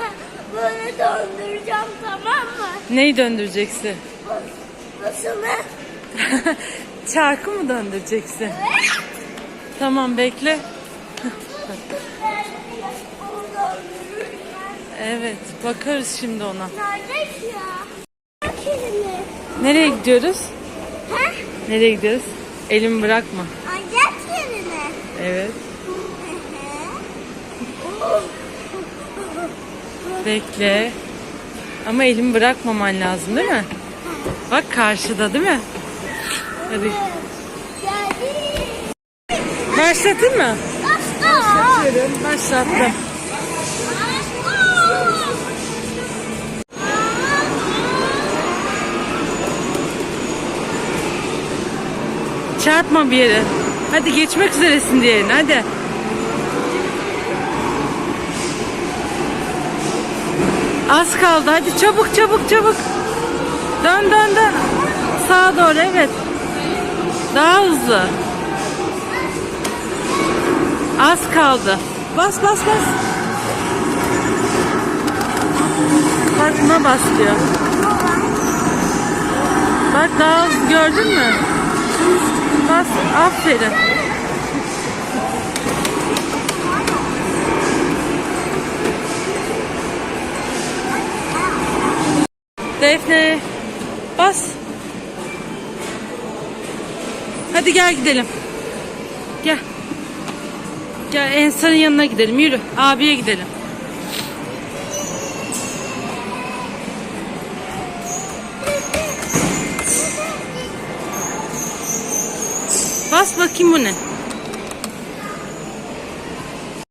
Böyle döndüreceğim tamam mı? Neyi döndüreceksin? Basını. Çarkı mı döndüreceksin? Tamam bekle. Evet bakarız şimdi ona. Nerede ya? Nereye gidiyoruz? Ha? Nereye gidiyoruz? Elimi bırakma. Ancak kelime. Evet. Bekle. Ama elimi bırakmaman lazım değil mi? Bak karşıda değil mi? Hadi. Başlatayım mı? Asla. Başlattım. Çarpma bir yere. Hadi geçmek üzeresin diyelim hadi. Az kaldı hadi çabuk çabuk çabuk. Dön dön dön. Sağa doğru evet. Daha hızlı. Az kaldı. Bas bas bas. Bak buna bas diyor. Bak daha hızlı gördün mü? Bas aferin. Defne bas. Hadi gel gidelim. Gel. Gel Ensar'ın yanına gidelim. Yürü. Abiye gidelim. Bas bakayım bu ne?